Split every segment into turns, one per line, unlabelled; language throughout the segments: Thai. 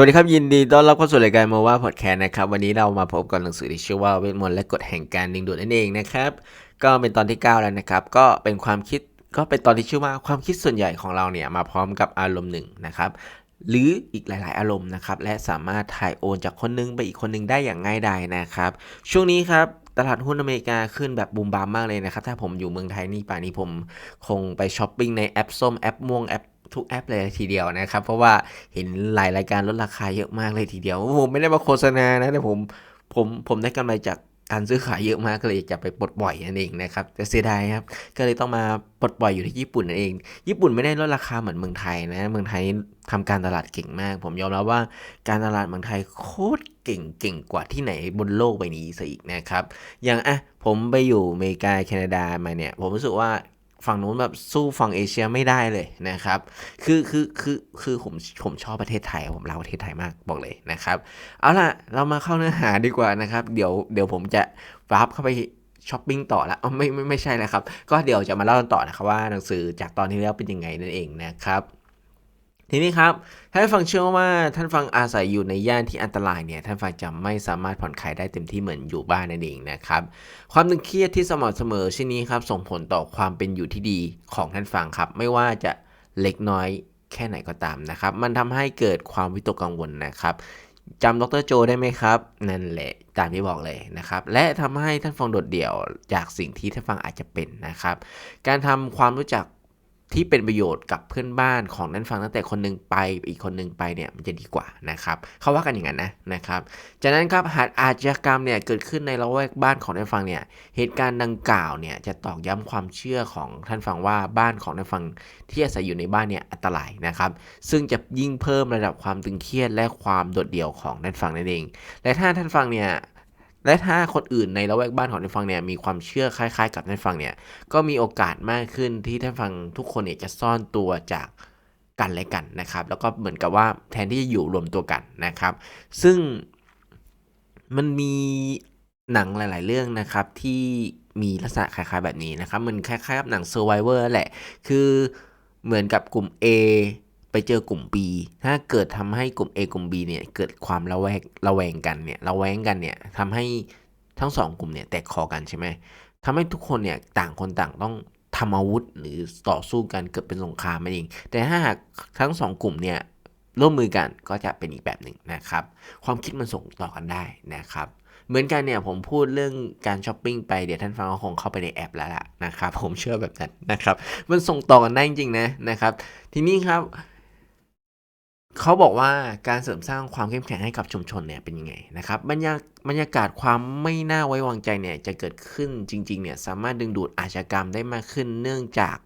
สวัสดีครับ ยินดีต้อนรับเข้าสู่รายการโมว่าพอดแคสต์นะครับ วันนี้เรามาพบกับหนังสือที่ชื่อว่าเวทมนต์และกฎแห่งการดึงดูดนั่นเองนะครับ ก็เป็นตอนที่ 9 แล้วนะครับ ก็เป็นความคิดก็เป็นตอนที่ชื่อว่าความคิดส่วนใหญ่ของเราเนี่ยมาพร้อมกับอารมณ์หนึ่งนะครับหรืออีกหลาย ๆ อารมณ์นะครับและสามารถถ่ายโอนจากคนหนึงไปอีกคนหนึงได้อย่างง่ายดายนะครับช่วงนี้ครับตลาดหุ้นอเมริกาขึ้นแบบบูมบามมากเลยนะครับถ้าผมอยู่เมืองไทยนี่ป่านนี้ผมคงไปช้อปปิ้งในแอปส้มแอปม่วงแอป ทุกแอปเลยทีเดียวนะครับ เพราะว่าเห็นหลายรายการลดราคาเยอะมากเลยทีเดียวผมไม่ได้มาโฆษณานะแต่ผมผมผมได้กำไรจากการซื้อขายเยอะมากก็เลยจะไปปลดปล่อยนั่นเองนะครับแต่เสียดายครับก็เลยต้องมาปลดปล่อยอยู่ที่ญี่ปุ่นนั่นเอง ญี่ปุ่นไม่ได้ลดราคาเหมือนเมืองไทยนะเมืองไทยทำการตลาดเก่งมาก ผมยอมรับว่าการตลาดเมืองไทยโคตรเก่งเก่งกว่าที่ไหนบนโลกใบนี้ซะอีกนะครับอย่างอะผมไปอยู่อเมริกาแคนาดามาเนี่ย ผมรู้สึกว่า ฝั่งนู้นแบบสู้ฝั่งเอเชียไม่ได้เลยนะครับ คือคือคือคือผมผมชอบประเทศไทย ผมรักประเทศไทยมากบอกเลยนะครับ เอาล่ะเรามาเข้าเนื้อหาดีกว่านะครับ เดี๋ยวเดี๋ยวผมจะวาร์ปเข้าไปช้อปปิ้งต่อละอ๋อไม่ไม่ไม่ใช่นะครับ ก็เดี๋ยวจะมาเล่ากันต่อนะครับว่าหนังสือจากตอนที่แล้วเป็นยังไงนั่นเองนะครับ ทีนี้ครับท่านฟังเชื่อว่าท่านฟังอาศัยอยู่ในย่านที่อันตรายเนี่ยท่านฟังจะไม่สามารถผ่อนคลายได้เต็มที่เหมือนอยู่บ้านนั่นเองนะครับความตึงเครียดที่สม่ำเสมอเช่นนี้ครับส่งผลต่อความเป็นอยู่ที่ดีของท่านฟังครับ ไม่ว่าจะเล็กน้อยแค่ไหนก็ตามนะครับ มันทำให้เกิดความวิตกกังวลนะครับจำดรโจได้ไหมครับ นั่นแหละตามที่บอกเลยนะครับ และทำให้ท่านฟังโดดเดี่ยวจากสิ่งที่ท่านฟังอาจจะเป็นนะครับ การทำความรู้จัก ที่เป็นประโยชน์กับเพื่อนบ้านของนั้นฟังตั้งแต่คนหนึงไปอีกคนหนึงไปเนี่ยมันจะดีกว่านะครับเขาว่ากันอย่างนั้นนะนะครับจากนั้นครับหากอาชญากรรมเนี่ยเกิดขึ้นในละแวกบ้านของท่านฟังเนี่ยเหตุการณ์ดังกล่าวเนี่ยจะตอกย้ำความเชื่อของท่านฟังว่าบ้านของท่านฟังที่อาศัยอยู่ในบ้านเนี่ยอันตรายนะครับซึ่งจะยิ่งเพิ่มระดับความตึงเครียดและความโดดเดี่ยวของท่านฟังนั่นเอง และถ้าท่านฟังเนี่ย และถ้าคนอื่นในละแวกบ้านของท่านฟังเนี่ยมีความเชื่อคล้ายๆ กับท่านฟังเนี่ยก็มีโอกาสมากขึ้นที่ท่านฟังทุกคนเนี่ยจะซ่อนตัวจากกันและกันนะครับ แล้วก็เหมือนกับว่าแทนที่จะอยู่รวมตัวกันนะครับ ซึ่งมันมีหนังหลาย ๆ เรื่องนะครับที่มีลักษณะคล้ายๆแบบนี้นะครับ มันคล้ายๆกับหนัง Survivor แหละ คือเหมือนกับกลุ่ม A ไปเจอกลุ่ม B ถ้าเกิดทำให้กลุ่ม A กลุ่ม B เนี่ยเกิดความระแวงระแวงกันเนี่ยระแวงกันเนี่ยทำให้ทั้งสองกลุ่มเนี่ยแตกคอกันใช่ไหมทำให้ทุกคนเนี่ยต่างคนต่างต้องทำอาวุธหรือต่อสู้กันเกิดเป็นสงครามนั่นเอง แต่ถ้าหากทั้งสองกลุ่มเนี่ยร่วมมือกันก็จะเป็นอีกแบบหนึ่งนะครับ ความคิดมันส่งต่อกันได้นะครับ เหมือนกันเนี่ยผมพูดเรื่องการช้อปปิ้งไปเดี๋ยวท่านฟังก็คงเข้าไปในแอปแล้วล่ะนะครับ ผมเชื่อแบบนั้นนะครับ มันส่งต่อกันได้จริงๆนะนะครับ ทีนี้ครับ เขาบอกว่าการเสริมสร้างความเข้มแข็งให้กับชุมชนเนี่ยเป็นยังไงนะครับบรรยาบรรยากาศความไม่น่าไว้วางใจเนี่ยจะเกิดขึ้นจริงๆเนี่ยสามารถดึงดูดอาชญากรรมได้มากขึ้น เนื่องจาก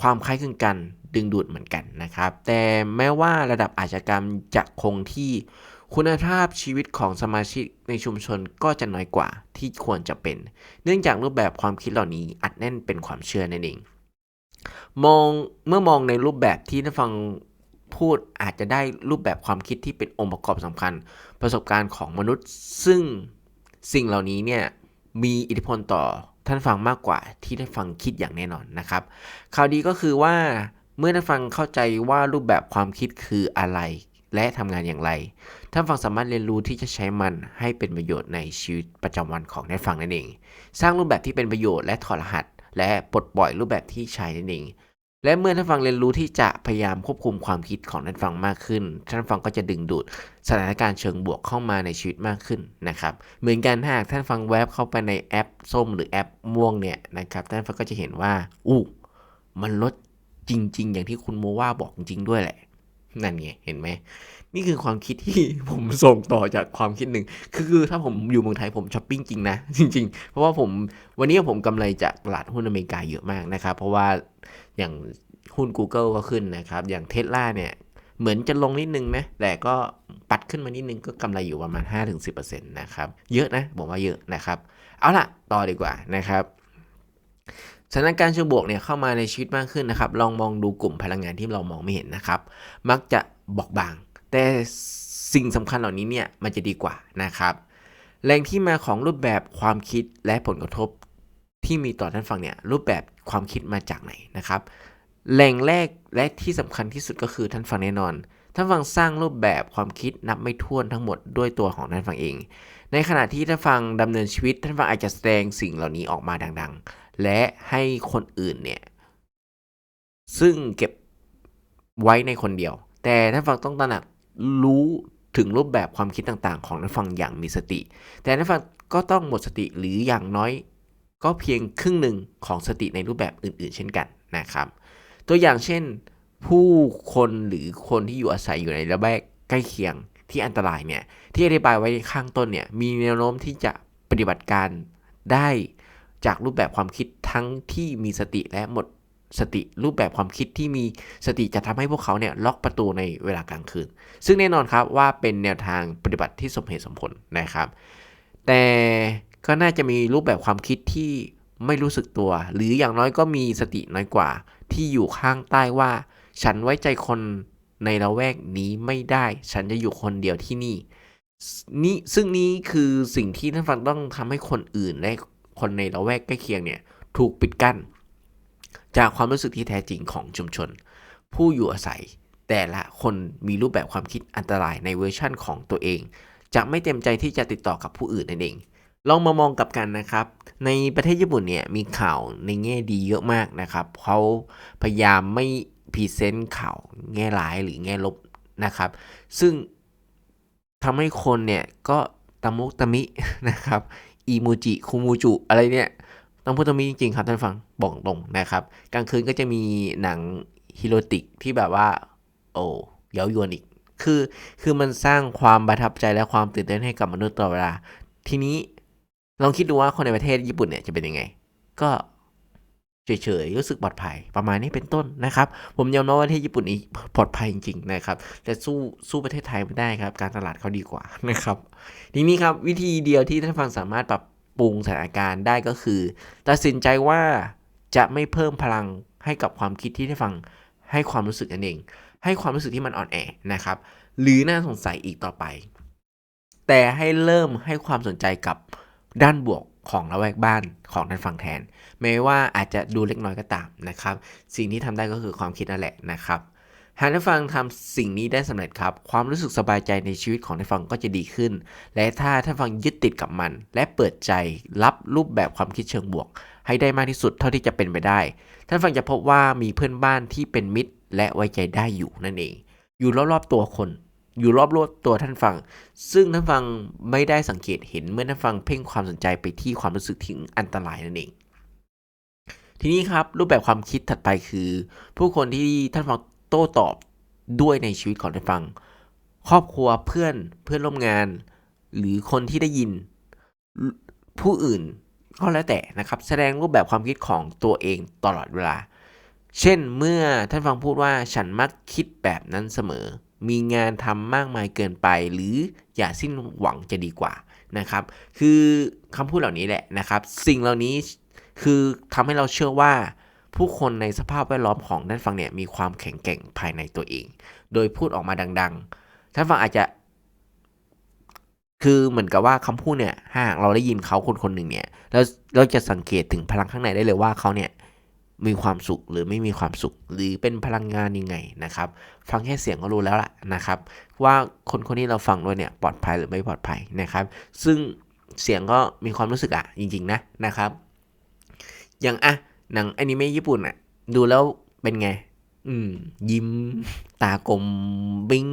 ความคล้ายคลึงกันดึงดูดเหมือนกันนะครับ แต่แม้ว่าระดับอาชญากรรมจะคงที่คุณภาพชีวิตของสมาชิกในชุมชนก็จะน้อยกว่าที่ควรจะเป็น เนื่องจากรูปแบบความคิดเหล่านี้อัดแน่นเป็นความเชื่อนั่นเอง มองเมื่อมองในรูปแบบที่ท่านฟัง พูดอาจจะได้รูปแบบความคิดที่เป็นองค์ประกอบสำคัญ ประสบการณ์ของมนุษย์ ซึ่งสิ่งเหล่านี้เนี่ยมีอิทธิพลต่อท่านฟังมากกว่าที่ท่านฟังคิดอย่างแน่นอนนะครับข่าวดีก็คือว่าเมื่อท่านฟังเข้าใจว่ารูปแบบความคิดคืออะไร และทำงานอย่างไร ท่านฟังสามารถเรียนรู้ที่จะใช้มันให้เป็นประโยชน์ในชีวิตประจำวันของท่านฟังนั่นเอง สร้างรูปแบบที่เป็นประโยชน์และถอดรหัส และปลดปล่อยรูปแบบที่ใช้นั่นเอง และเมื่อท่านฟังเรียนรู้ที่จะพยายามควบคุมความคิดของท่านฟังมากขึ้น ท่านฟังก็จะดึงดูดสถานการณ์เชิงบวกเข้ามาในชีวิตมากขึ้นนะครับ เหมือนกันถ้าหากท่านฟังแวบเข้าไปในแอปส้มหรือแอปม่วงเนี่ยนะครับ ท่านฟังก็จะเห็นว่าอู้มันลดจริง ๆ อย่างที่คุณโมว่าบอกจริงด้วยแหละ นั่นไงเห็นไหมนี่คือความคิดที่ผมส่งต่อจากความคิดหนึ่งคือคือถ้าผมอยู่เมืองไทยผมช้อปปิ้งจริงนะ จริง ๆ เพราะว่าผมวันนี้ผมกำไรจากตลาดหุ้นอเมริกาเยอะมากนะครับ เพราะว่าอย่างหุ้น Google ก็ขึ้นนะครับ อย่างเทสลาเนี่ยเหมือนจะลงนิดนึงนะ แต่ก็ปัดขึ้นมานิดนึงก็กำไรอยู่ประมาณ 5-10%นะครับ เยอะนะผมว่าเยอะนะครับ เอาล่ะ ต่อดีกว่านะครับ สถานการณ์เชิงบวกเนี่ยเข้ามาในชีวิตมากขึ้นนะครับ ลองมองดูกลุ่มพลังงานที่เรามองไม่เห็นนะครับ มักจะบอกบาง แต่สิ่งสำคัญเหล่านี้เนี่ยมันจะดีกว่านะครับแหล่งที่มาของรูปแบบความคิดและผลกระทบที่มีต่อท่านฟังเนี่ยรูปแบบความคิดมาจากไหนนะครับ แหล่งแรกและที่สำคัญที่สุดก็คือท่านฟังแน่นอน ท่านฟังสร้างรูปแบบความคิดนับไม่ถ้วนทั้งหมดด้วยตัวของท่านฟังเอง ในขณะที่ท่านฟังดำเนินชีวิต ท่านฟังอาจจะแสดงสิ่งเหล่านี้ออกมาดังๆ และให้คนอื่นเนี่ย ซึ่งเก็บไว้ในคนเดียว แต่ท่านฟังต้องตระหนักรู้ถึงรูปแบบความคิดต่างๆ ของท่านฟังอย่างมีสติ แต่ท่านฟังก็ต้องหมดสติหรืออย่างน้อย ก็เพียงครึ่งหนึ่งของสติในรูปแบบอื่น ๆ เช่นกันนะครับ ตัวอย่างเช่น ผู้คนหรือคนที่อยู่อาศัยอยู่ในระแวกใกล้เคียงที่อันตรายเนี่ยที่อธิบายไว้ข้างต้นเนี่ยมีแนวโน้มที่จะปฏิบัติการได้ จากรูปแบบความคิดทั้งที่มีสติและหมดสติรูปแบบความคิดที่มีสติจะทำให้พวกเขาเนี่ยล็อกประตูในเวลากลางคืน ซึ่งแน่นอนครับว่าเป็นแนวทางปฏิบัติที่สมเหตุสมผลนะครับ แต่ก็น่าจะมีรูปแบบความคิดที่ไม่รู้สึกตัว หรืออย่างน้อยก็มีสติน้อยกว่า ที่อยู่ข้างใต้ว่า ฉันไว้ใจคนในละแวกนี้ไม่ได้ ฉันจะอยู่คนเดียวที่นี่นี่ซึ่งนี้คือสิ่งที่ท่านฟังต้องทำให้คนอื่นและ คนในละแวกใกล้เคียงเนี่ยถูกปิดกั้น จากความรู้สึกที่แท้จริงของชุมชน ผู้อยู่อาศัย แต่ละคนมีรูปแบบความคิดอันตรายในเวอร์ชั่นของตัวเอง จะไม่เต็มใจที่จะติดต่อกับผู้อื่นนั่นเองลองมามองกับกันนะครับ ในประเทศญี่ปุ่นเนี่ยมีข่าวในแง่ดีเยอะมากนะครับเขาพยายามไม่พรีเซนต์ข่าวแง่ร้ายหรือแง่ลบนะครับ ซึ่งทำให้คนเนี่ยก็ตะมุกตะมินะครับ อีมูจิคูมูจุอะไรเนี่ยต้องพูดตรงนี้จริงๆครับท่านฟังบอกตรงนะครับ กลางคืนก็จะมีหนังฮิโรติกที่แบบว่า โอ้เย้ายวนอีก คือคือมันสร้างความประทับใจและความตื่นเต้นให้กับมนุษย์ตลอดเวลา ทีนี้ลองคิดดูว่าคนในประเทศญี่ปุ่นเนี่ยจะเป็นยังไง ก็ เฉยๆรู้สึกปลอดภัยประมาณนี้เป็นต้นนะครับ ผมยอมรับว่าประเทศญี่ปุ่นนี้ปลอดภัยจริงๆนะครับ แต่สู้สู้ประเทศไทยไม่ได้ครับ การตลาดเขาดีกว่านะครับ ทีนี้ครับวิธีเดียวที่ท่านฟังสามารถปรับปรุงสถานการณ์ได้ก็คือ ตัดสินใจว่าจะไม่เพิ่มพลังให้กับความคิดที่ได้ฟังให้ความรู้สึกนั่นเอง ให้ความรู้สึกที่มันอ่อนแอนะครับ หรือน่าสงสัยอีกต่อไป แต่ให้เริ่มให้ความสนใจกับด้านบวก ของละแวกบ้านของท่านฟังแทน แม้ว่าอาจจะดูเล็กน้อยก็ตามนะครับ สิ่งที่ทำได้ก็คือความคิดนั่นแหละนะครับ หากท่านฟังทำสิ่งนี้ได้สำเร็จครับ ความรู้สึกสบายใจในชีวิตของท่านฟังก็จะดีขึ้น และถ้าท่านฟังยึดติดกับมัน และเปิดใจรับรูปแบบความคิดเชิงบวก ให้ได้มากที่สุดเท่าที่จะเป็นไปได้ ท่านฟังจะพบว่ามีเพื่อนบ้านที่เป็นมิตร และไว้ใจได้อยู่นั่นเอง อยู่รอบๆตัวคน อยู่รอบๆตัวท่านฟัง ซึ่งท่านฟังไม่ได้สังเกตเห็นเมื่อท่านฟังเพ่งความสนใจไปที่ความรู้สึกถึงอันตรายนั่นเอง ทีนี้ครับรูปแบบความคิดถัดไปคือ ผู้คนที่ท่านฟังโต้ตอบด้วยในชีวิตของท่านฟัง ครอบครัวเพื่อนเพื่อนร่วมงาน หรือคนที่ได้ยินผู้อื่นก็แล้วแต่นะครับ แสดงรูปแบบความคิดของตัวเองตลอดเวลา เช่นเมื่อท่านฟังพูดว่าฉันมักคิดแบบนั้นเสมอ มีงานทำมากมายเกินไป หรืออย่าสิ้นหวังจะดีกว่านะครับ คือคำพูดเหล่านี้แหละนะครับ สิ่งเหล่านี้คือทำให้เราเชื่อว่า ผู้คนในสภาพแวดล้อมของท่านฟังเนี่ยมีความแข็งแกร่งภายในตัวเอง โดยพูดออกมาดัง ๆ ท่านฟังอาจจะ คือเหมือนกับว่าคำพูดเนี่ยหากเราได้ยินเขาคนคนหนึ่งเนี่ยเราเราจะสังเกตถึงพลังข้างในได้เลยว่าเขาเนี่ย มีความสุขหรือไม่มีความสุข หรือเป็นพลังงานยังไงนะครับ ฟังแค่เสียงก็รู้แล้วล่ะนะครับ ว่าคนคนที่เราฟังด้วยเนี่ยปลอดภัยหรือไม่ปลอดภัยนะครับ ซึ่งเสียงก็มีความรู้สึกอะจริง ๆ นะนะครับ อย่างอะหนังอนิเมะญี่ปุ่นอะดูแล้วเป็นไง อืม ยิ้ม ตากลมบิง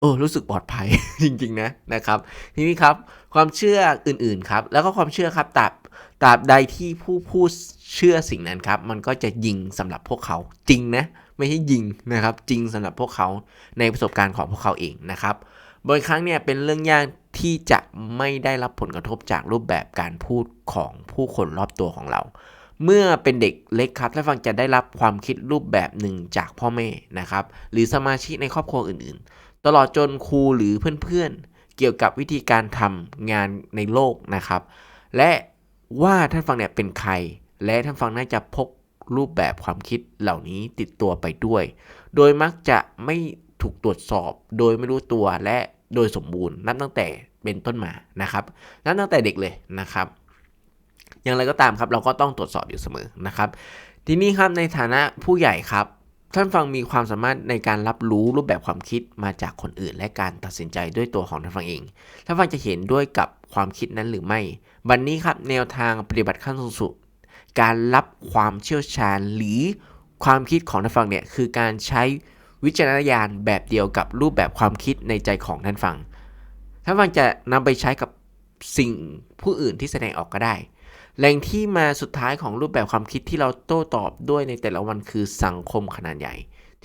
โอ้รู้สึกปลอดภัย จริง ๆ นะนะครับ ทีนี้ครับ ความเชื่ออื่น ๆ ครับ แล้วก็ความเชื่อครับตราบ ตราบใดที่ผู้พูดเชื่อสิ่งนั้นครับ มันก็จะยิงสำหรับพวกเขาจริงนะ ไม่ใช่ยิงนะครับ จริงสำหรับพวกเขาในประสบการณ์ของพวกเขาเองนะครับบางครั้งเนี่ยเป็นเรื่องยากที่จะไม่ได้รับผลกระทบจากรูปแบบการพูดของผู้คนรอบตัวของเรา เมื่อเป็นเด็กเล็กครับท่านฟังจะได้รับความคิดรูปแบบหนึ่งจากพ่อแม่นะครับ หรือสมาชิกในครอบครัวอื่นๆ ตลอดจนครูหรือเพื่อนๆเกี่ยวกับวิธีการทำงานในโลกนะครับ และ ว่าท่านฟังเนี่ยเป็นใคร และท่านฟังน่าจะพกรูปแบบความคิดเหล่านี้ติดตัวไปด้วย โดยมักจะไม่ถูกตรวจสอบ โดยไม่รู้ตัวและโดยสมบูรณ์นับตั้งแต่เป็นต้นมานะครับนับตั้งแต่เด็กเลยนะครับ อย่างไรก็ตามครับเราก็ต้องตรวจสอบอยู่เสมอนะครับ ทีนี้ครับในฐานะผู้ใหญ่ครับท่านฟังมีความสามารถในการรับรู้รูปแบบความคิดมาจากคนอื่น และการตัดสินใจด้วยตัวของท่านฟังเอง ท่านฟังจะเห็นด้วยกับความคิดนั้นหรือไม่ บันนี้ครับแนวทางปฏิบัติขั้นสูงสุด การรับความเชี่ยวชาญหรือความคิดของท่านฟังเนี่ยคือการใช้วิจารณญาณแบบเดียวกับรูปแบบความคิดในใจของท่านฟัง ท่านฟังจะนำไปใช้กับสิ่งผู้อื่นที่แสดงออกก็ได้ แหล่งที่มาสุดท้ายของรูปแบบความคิดที่เราโต้ตอบด้วยในแต่ละวันคือสังคมขนาดใหญ่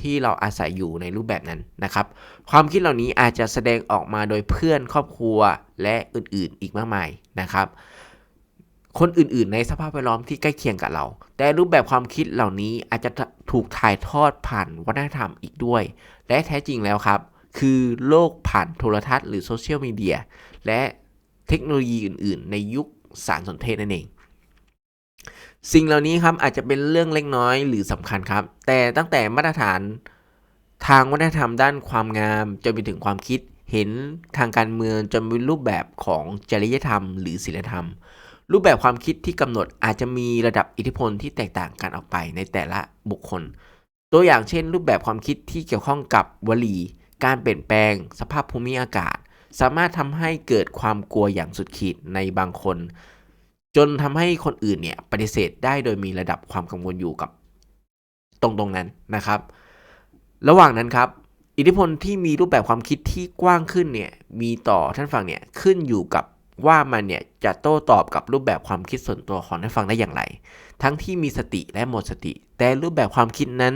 ที่เราอาศัยอยู่ในรูปแบบนั้นนะครับ ความคิดเหล่านี้อาจจะแสดงออกมาโดยเพื่อนครอบครัวและอื่นๆ อีกมากมายนะครับ คนอื่นๆ ในสภาพแวดล้อมที่ใกล้เคียงกับเรา แต่รูปแบบความคิดเหล่านี้อาจจะถูกถ่ายทอดผ่านวัฒนธรรมอีกด้วย และแท้จริงแล้วครับ คือโลกผ่านโทรทัศน์หรือโซเชียลมีเดียและเทคโนโลยีอื่นๆ ในยุคสารสนเทศนั่นเอง สิ่งเหล่านี้ครับอาจจะเป็นเรื่องเล็กน้อยหรือสำคัญครับ แต่ตั้งแต่มาตรฐานทางวัฒนธรรมด้านความงามจนไปถึงความคิดเห็นทางการเมืองจนเป็นรูปแบบของจริยธรรม หรือศีลธรรม รูปแบบความคิดที่กำหนดอาจจะมีระดับอิทธิพลที่แตกต่างกันออกไปในแต่ละบุคคล ตัวอย่างเช่น รูปแบบความคิดที่เกี่ยวข้องกับวลี การเปลี่ยนแปลง สภาพภูมิอากาศ สามารถทำให้เกิดความกลัวอย่างสุดขีดในบางคน จนทำให้คนอื่นเนี่ยปฏิเสธได้โดยมีระดับความกังวลอยู่กับตรงตรงนั้นนะครับ ระหว่างนั้นครับ อิทธิพลที่มีรูปแบบความคิดที่กว้างขึ้นเนี่ยมีต่อท่านฟังเนี่ยขึ้นอยู่กับว่ามันเนี่ยจะโต้ตอบกับรูปแบบความคิดส่วนตัวของท่านฟังได้อย่างไร ทั้งที่มีสติและหมดสติ แต่รูปแบบความคิดนั้น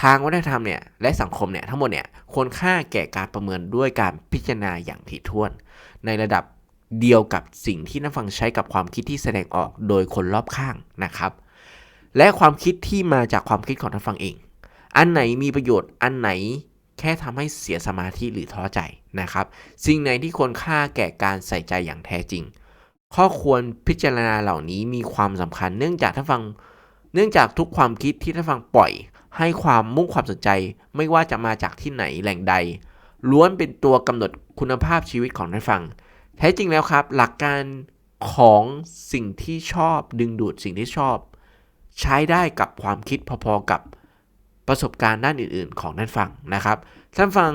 ทางวัฒนธรรมเนี่ยและสังคมเนี่ยทั้งหมดเนี่ยควรค่าแก่การประเมินด้วยการพิจารณาอย่างถี่ถ้วน ในระดับ เดียวกับสิ่งที่นักฟังใช้กับความคิดที่แสดงออกโดยคนรอบข้างนะครับ และความคิดที่มาจากความคิดของท่านฟังเอง อันไหนมีประโยชน์อันไหนแค่ทำให้เสียสมาธิหรือท้อใจนะครับ สิ่งไหนที่ควรค่าแก่การใส่ใจอย่างแท้จริง ข้อควรพิจารณาเหล่านี้มีความสำคัญ เนื่องจากท่านฟัง เนื่องจากทุกความคิดที่ท่านฟังปล่อย ให้ความมุ่งความสนใจ ไม่ว่าจะมาจากที่ไหนแหล่งใด ล้วนเป็นตัวกำหนดคุณภาพชีวิตของท่านฟัง แท้จริงแล้วครับ หลักการของสิ่งที่ชอบดึงดูดสิ่งที่ชอบ ใช้ได้กับความคิดพอๆกับประสบการณ์ด้านอื่น ๆ ของท่านฟังนะครับท่านฟัง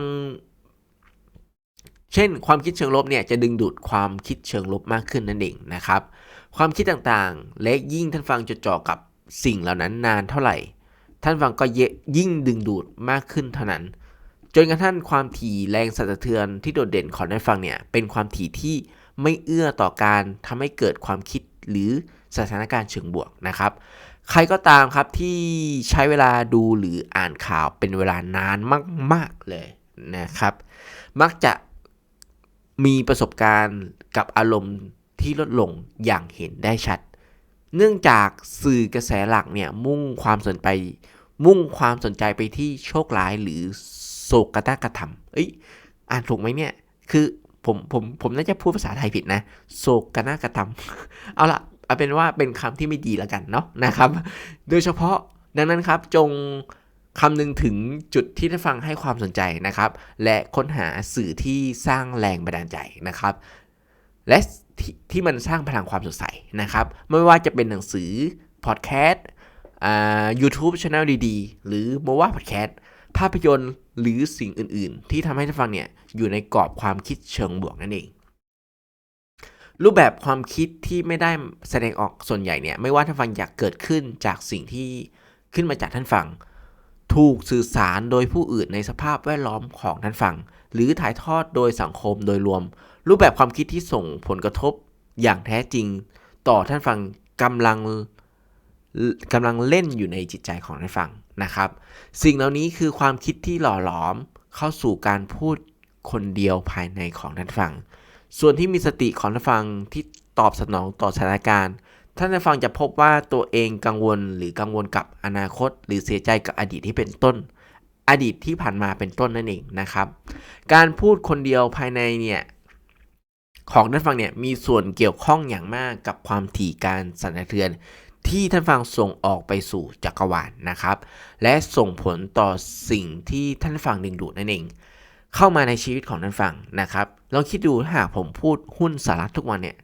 เช่น ความคิดเชิงลบเนี่ยจะดึงดูดความคิดเชิงลบมากขึ้นนั่นเองนะครับ ความคิดต่างๆ และยิ่งท่านฟังจดจ่อกับสิ่งเหล่านั้นนานเท่าไหร่ ท่านฟังก็ยิ่งดึงดูดมากขึ้นเท่านั้น จนกระทั่งความถี่แรงสั่นสะเทือนที่โดดเด่นของท่านฟังเนี่ยเป็นความถี่ที่ไม่เอื้อต่อการทำให้เกิดความคิดหรือสถานการณ์เชิงบวกนะครับ ใครก็ตามครับที่ใช้เวลาดูหรืออ่านข่าวเป็นเวลานานมาก ๆ เลยนะครับ มักจะมีประสบการณ์กับอารมณ์ที่ลดลงอย่างเห็นได้ชัด เนื่องจากสื่อกระแสหลักเนี่ยมุ่งความสนใจมุ่งความสนใจไปที่โชคร้ายหรือ โศกนากรรม เอ้ย อ่านถูกไหมเนี่ย คือผมผมผมน่าจะพูดภาษาไทยผิดนะ โศกนากรรม เอาละเอาเป็นว่าเป็นคำที่ไม่ดีแล้วกันเนาะนะครับ โดยเฉพาะดังนั้นครับจงคำนึงถึงจุดที่ท่านฟังให้ความสนใจนะครับ และค้นหาสื่อที่สร้างแรงบันดาลใจนะครับ และทที่มันสร้างพลังความสดใสนะครับ ไม่ว่าจะเป็นหนังสือพอดแคสต์ยูทูบช anel ดีๆ หรือโมว่าพอดแคสต์ ภาพยนตร์หรือสิ่งอื่น ๆ ที่ทำให้ท่านฟังเนี่ยอยู่ในกรอบความคิดเชิงบวกนั่นเอง รูปแบบความคิดที่ไม่ได้แสดงออกส่วนใหญ่เนี่ยไม่ว่าท่านฟังอยากเกิดขึ้นจากสิ่งที่ขึ้นมาจากท่านฟัง ถูกสื่อสารโดยผู้อื่นในสภาพแวดล้อมของท่านฟัง หรือถ่ายทอดโดยสังคมโดยรวม รูปแบบความคิดที่ส่งผลกระทบอย่างแท้จริง ต่อท่านฟังกำลังกำลังเล่นอยู่ในจิตใจของท่านฟัง นะครับ สิ่งเหล่านี้คือความคิดที่หล่อหลอมเข้าสู่การพูดคนเดียวภายในของท่านฟัง ส่วนที่มีสติของท่านฟังที่ตอบสนองต่อสถานการณ์ท่านฟังจะพบว่าตัวเองกังวลหรือกังวลกับอนาคต หรือเสียใจกับอดีตที่เป็นต้น อดีตที่ผ่านมาเป็นต้นนั่นเองนะครับ การพูดคนเดียวภายในเนี่ยของท่านฟังเนี่ยมีส่วนเกี่ยวข้องอย่างมากกับความถี่การสั่นสะเทือน ที่ท่านฟังส่งออกไปสู่จักรวาลนนะครับ และส่งผลต่อสิ่งที่ท่านฟังดึงดูดนั่นเอง เข้ามาในชีวิตของท่านฟังนะครับลองคิดดูถ้าหากผมพูดหุ้นสาระทุกวันเนี่ย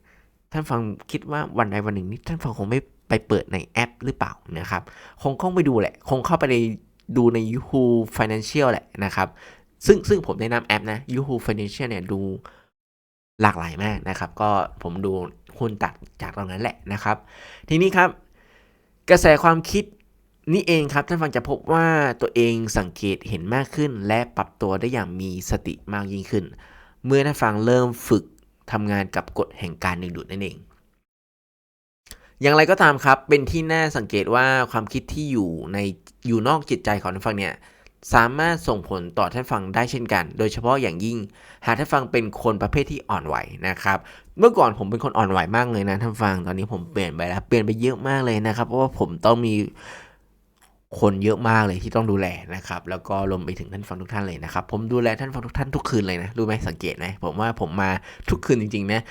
ท่านฟังคิดว่าวันใดวันหนึ่งนี้ท่านฟังคงไม่ไปเปิดในแอปหรือเปล่านะครับ คงเข้าไปดูแหละ คงเข้าไปในดูใน Yahoo Financial แหละนะครับ ซึ่งซึ่งผมแนะนำแอปนะ Yahoo Financial เนี่ยดูหลากหลายมากนะครับ ก็ผมดูหุ้นตัดจากตรงนั้นแหละนะครับ ทีนี้ครับ กระแสความคิดนี่เองครับท่านฟังจะพบว่าตัวเองสังเกตเห็นมากขึ้น และปรับตัวได้อย่างมีสติมากยิ่งขึ้น เมื่อท่านฟังเริ่มฝึกทำงานกับกฎแห่งการดึงดูดนั่นเอง อย่างไรก็ตามครับเป็นที่น่าสังเกตว่าความคิดที่อยู่ในอยู่นอกจิตใจของท่านฟังเนี่ย สามารถส่งผลต่อท่านฟังได้เช่นกัน โดยเฉพาะอย่างยิ่ง หากท่านฟังเป็นคนประเภทที่อ่อนไหวนะครับ เมื่อก่อนผมเป็นคนอ่อนไหวมากเลยนะท่านฟัง ตอนนี้ผมเปลี่ยนไปแล้ว เปลี่ยนไปเยอะมากเลยนะครับ เพราะว่าผมต้องมีคนเยอะมากเลยที่ต้องดูแลนะครับ แล้วก็รวมไปถึงท่านฟังทุกท่านเลยนะครับ ผมดูแลท่านฟังทุกท่านทุกคืนเลยนะ รู้ไหมสังเกตไหมผมว่าผมมาทุกคืนจริงๆนะ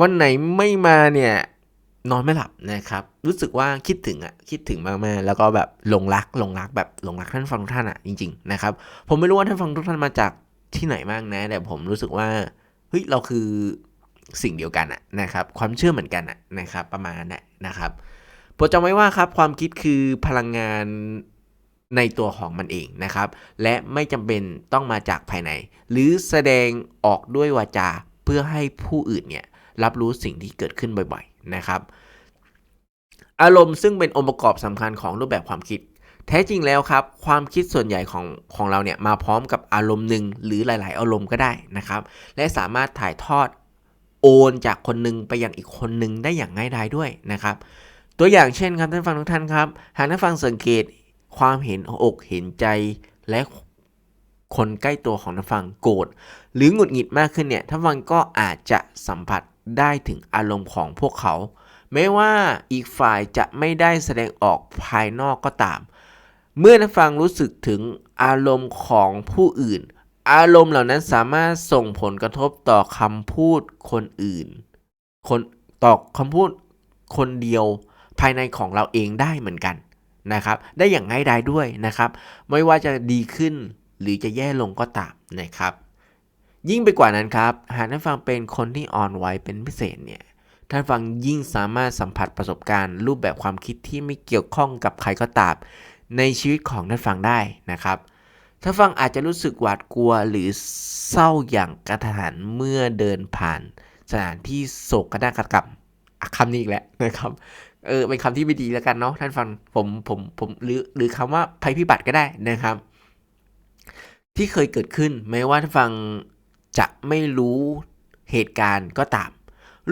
วันไหนไม่มาเนี่ย นอนไม่หลับนะครับ รู้สึกว่าคิดถึงอะคิดถึงมากๆ แล้วก็แบบหลงรักหลงรักแบบหลงรักท่านฟังทุกท่านอะจริงๆนะครับ ผมไม่รู้ว่าท่านฟังทุกท่านมาจากที่ไหนบ้างนะ แต่ผมรู้สึกว่าเฮ้ยเราคือสิ่งเดียวกันอะนะครับ ความเชื่อเหมือนกันอะนะครับ ประมาณนั้นนะครับโปรดจำไว้ว่าครับความคิดคือพลังงานในตัวของมันเองนะครับ และไม่จำเป็นต้องมาจากภายใน หรือแสดงออกด้วยวาจาเพื่อให้ผู้อื่นเนี่ยรับรู้สิ่งที่เกิดขึ้นบ่อย นะครับ อารมณ์ซึ่งเป็นองค์ประกอบสำคัญของรูปแบบความคิด แท้จริงแล้วครับ ความคิดส่วนใหญ่ของของเราเนี่ยมาพร้อมกับอารมณ์หนึ่งหรือหลาย ๆ อารมณ์ก็ได้นะครับ และสามารถถ่ายทอดโอนจากคนหนึ่งไปยังอีกคนหนึ่งได้อย่างง่ายดายด้วยนะครับ ตัวอย่างเช่นครับท่านฟังทุกท่านครับ หากท่านฟังสังเกตความเห็นอกเห็นใจและคนใกล้ตัวของท่านฟังโกรธหรือหงุดหงิดมากขึ้นเนี่ยท่านฟังก็อาจจะสัมผัส ได้ถึงอารมณ์ของพวกเขาแม้ว่าอีกฝ่ายจะไม่ได้แสดงออกภายนอกก็ตาม เมื่อท่านฟังรู้สึกถึงอารมณ์ของผู้อื่น อารมณ์เหล่านั้นสามารถส่งผลกระทบต่อคำพูดคนอื่น คนต่อคำพูดคนเดียวภายในของเราเองได้เหมือนกันนะครับ ได้อย่างง่ายดายด้วยนะครับ ไม่ว่าจะดีขึ้นหรือจะแย่ลงก็ตามนะครับ ยิ่งไปกว่านั้นครับ หากท่านฟังเป็นคนที่อ่อนไหวเป็นพิเศษเนี่ยท่านฟังยิ่งสามารถสัมผัสประสบการณ์ รูปแบบความคิดที่ไม่เกี่ยวข้องกับใครก็ตาม ในชีวิตของท่านฟังได้นะครับท่านฟังอาจจะรู้สึกหวาดกลัวหรือเศร้าอย่างกระทันหันเมื่อเดินผ่านสถานที่โศกนาฏกรรมคำนี้อีกแล้วนะครับเออเป็นคำที่ไม่ดีแล้วกันเนาะท่านฟังผมผมผมหรือหรือคำว่าภัยพิบัติก็ได้นะครับ ที่เคยเกิดขึ้นแม้ว่าท่านฟัง จะไม่รู้เหตุการณ์ก็ตาม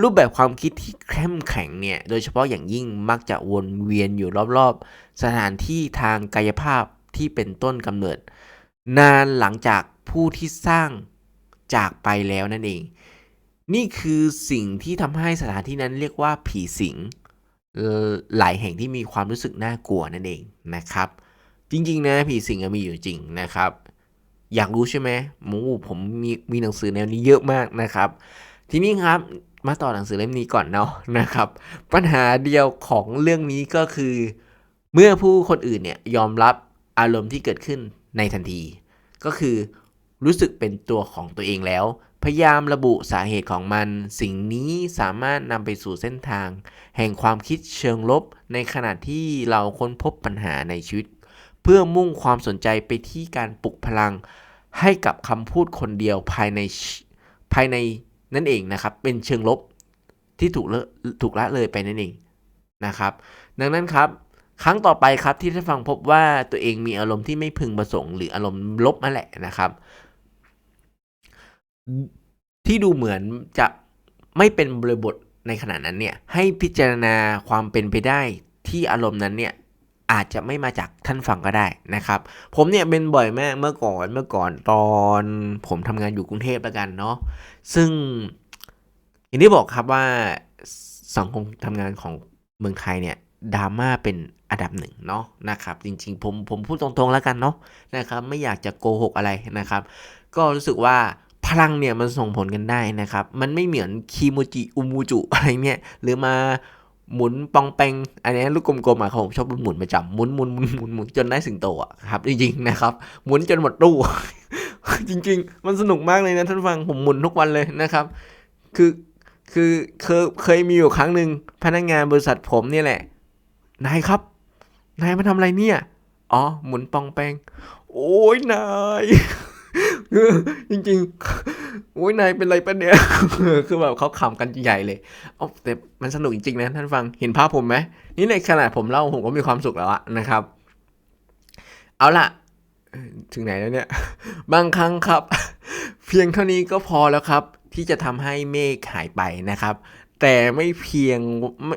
รูปแบบความคิดที่เข้มแข็งเนี่ย โดยเฉพาะอย่างยิ่งมักจะวนเวียนอยู่รอบๆ สถานที่ทางกายภาพที่เป็นต้นกำเนิด นานหลังจากผู้ที่สร้างจากไปแล้วนั่นเอง นี่คือสิ่งที่ทำให้สถานที่นั้นเรียกว่าผีสิงหลายแห่งที่มีความรู้สึกน่ากลัวนั่นเองนะครับ จริงๆนะผีสิงมีอยู่จริงนะครับ อยากรู้ใช่ไหมหมูผมมีมีหนังสือแนวนี้เยอะมากนะครับ ทีนี้ครับมาต่อหนังสือเล่มนี้ก่อนเนาะนะครับ ปัญหาเดียวของเรื่องนี้ก็คือ เมื่อผู้คนอื่นเนี่ยยอมรับอารมณ์ที่เกิดขึ้นในทันที ก็คือรู้สึกเป็นตัวของตัวเองแล้ว พยายามระบุสาเหตุของมัน สิ่งนี้สามารถนำไปสู่เส้นทาง แห่งความคิดเชิงลบ ในขณะที่เราค้นพบปัญหาในชีวิต พื่อมุ่งความสนใจไปที่การปลุกพลังให้กับคำพูดคนเดียวภายในภายในนั่นเองนะครับ เป็นเชิงลบที่ถูกละถูกละเลยไปนั่นเองนะครับ ดังนั้นครับครั้งต่อไปครับที่ท่านฟังพบว่าตัวเองมีอารมณ์ที่ไม่พึงประสงค์ หรืออารมณ์ลบนั่นแหละนะครับ ที่ดูเหมือนจะไม่เป็นบริบทในขณะนั้นเนี่ยให้พิจารณาความเป็นไปได้ที่อารมณ์นั้นเนี่ย อาจจะไม่มาจากท่านฟังก็ได้นะครับ ผมเนี่ยเป็นบ่อยมากเมื่อก่อนเมื่อก่อนตอนผมทำงานอยู่กรุงเทพแล้วกันเนาะซึ่งอย่างที่บอกครับว่าสังคมทำงานของเมืองไทยเนี่ยดราม่าเป็นอันดับหนึ่งเนาะนะครับ จริงๆ ผมผมพูดตรงๆแล้วกันเนาะนะครับ ไม่อยากจะโกหกอะไรนะครับ ก็รู้สึกว่าพลังเนี่ยมันส่งผลกันได้นะครับ มันไม่เหมือนคีโมจิอุมูจุอะไรเนี่ยหรือมา หมุนปองแปงอันนี้ลูกกลมๆอะผมชอบหมุนประจำหมุนหมุนหมุนหมุนหมุนจนได้สิงโตอะครับจริงๆนะครับ หมุนจนหมดตู้จริง ๆ มันสนุกมากเลยนะท่านฟังผมหมุนทุกวันเลยนะครับ คือคือเคยเคยมีอยู่ครั้งหนึ่งพนักงานบริษัทผมเนี่ยแหละนายครับนายมาทำอะไรเนี่ย อ๋อ หมุนปองแปง โอ๊ยนาย เออจริงๆโอ๊ยนายเป็นไรปะเนี่ยคือแบบเขาขำกันใหญ่เลยอ๋อแต่มันสนุกจริงๆนะท่านฟังเห็นภาพผมไหมนี่ในขนาดผมเล่าผมก็มีความสุขแล้วอะนะครับ เอาล่ะ ถึงไหนแล้วเนี่ย บางครั้งครับ เพียงเท่านี้ก็พอแล้วครับ ที่จะทำให้เมฆหายไปนะครับ แต่ไม่เพียง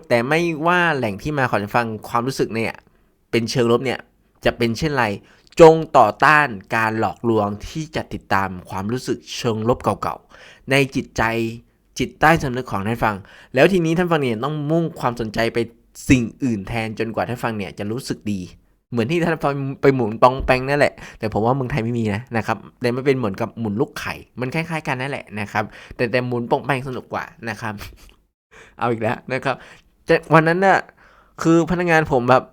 แต่ไม่ว่าแหล่งที่มาของฟังความรู้สึกเนี่ย เป็นเชิงลบเนี่ยจะเป็นเช่นไร จงต่อต้านการหลอกลวงที่จะติดตามความรู้สึกเชิงลบเก่าๆ ในจิตใจจิตใต้สำนึกของท่านฟัง แล้วทีนี้ท่านฟังเนี่ยต้องมุ่งความสนใจไปสิ่งอื่นแทนจนกว่าท่านฟังเนี่ยจะรู้สึกดี เหมือนที่ท่านฟังไปหมุนปองแปงนั่นแหละ แต่ผมว่าเมืองไทยไม่มีนะนะครับแต่มันเป็นเหมือนกับหมุนลูกไข่มันคล้ายๆกันนั่นแหละนะครับ แต่แต่หมุนปองแปงสนุกกว่านะครับ เอาอีกแล้วนะครับวันนั้นน่ะคือพนักงานผมแบบ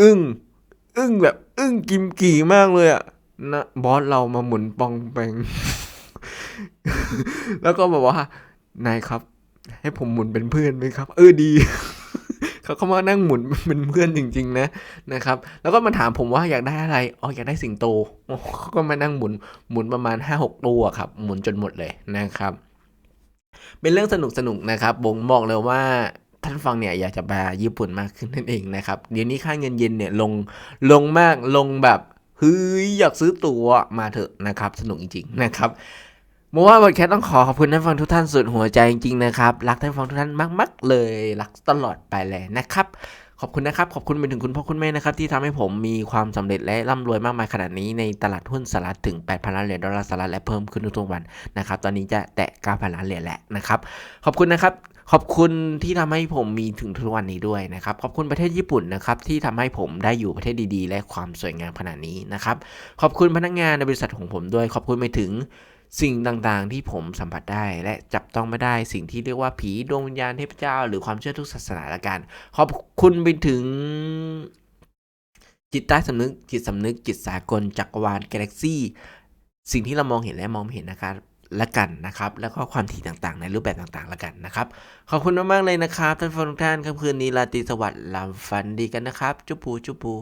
อึ้ง อึ้งแบบ อึ้งกิมกี่มากเลยอะนะบอสเรามาหมุนปองแปง แล้วก็บอกว่านายครับ ให้ผมหมุนเป็นเพื่อนไหมครับ เออดีเขาเข้ามานั่งหมุนเป็นเพื่อนจริง ๆ นะนะครับ แล้วก็มาถามผมว่าอยากได้อะไรอ๋ออยากได้สิงโตเขาก็มานั่งหมุนหมุนประมาณห้าหกตัวครับ หมุนจนหมดเลยนะครับ เป็นเรื่องสนุกสนุกๆนะครับบ่งบอกเลยว่า ท่านฟังเนี่ยอยากจะมาญี่ปุ่นมากขึ้นนั่นเองนะครับเดี๋ยวนี้ค่าเงินเยนเนี่ยลงลงมากลงแบบเฮ้ยอยากซื้อตั๋วมาเถอะนะครับ สนุกจริงๆนะครับโมว่าบอดแคสต้องขอขอบคุณท่านฟังทุกท่านสุดหัวใจจริงๆนะครับ รักท่านฟังทุกท่านมากๆ เลยรักตลอดไปเลยนะครับขอบคุณนะครับ ขอบคุณไปถึงคุณพ่อคุณแม่นะครับ ที่ทำให้ผมมีความสำเร็จและร่ำรวยมากมายขนาดนี้ในตลาดหุ้นสหรัฐถึง 8,000ล้านเหรียญดอลลาร์สหรัฐและเพิ่มขึ้นทุกๆวันนะครับ ตอนนี้จะแตะ 9,000ล้านเหรียญแล้วนะครับ ขอบคุณนะครับ ขอบคุณที่ทำให้ผมมีถึงทุกวันนี้ด้วยนะครับ ขอบคุณประเทศญี่ปุ่นนะครับที่ทำให้ผมได้อยู่ประเทศดีๆ และความสวยงามขนาดนี้นะครับ ขอบคุณพนักงานในบริษัทของผมด้วย ขอบคุณไปถึงสิ่งต่างๆ ที่ผมสัมผัสได้ และจับต้องไม่ได้สิ่งที่เรียกว่าผีดวงวิญญาณเทพเจ้า หรือความเชื่อทุกศาสนาละกัน ขอบคุณไปถึงจิตใต้สำนึกจิตสำนึกจิตสากลจักรวาลกาแล็กซี่ สิ่งที่เรามองเห็นและมองไม่เห็นนะครับ ละกันนะครับ แล้วก็ความถี่ต่างๆ ในรูปแบบต่างๆละกันนะครับ ขอบคุณมากๆเลยนะครับท่านผู้ฟังทุกท่านค่ำคืนนี้ราตรีสวัสดิ์ลำฝันดีกันนะครับ จุ๊บปูจุ๊บปู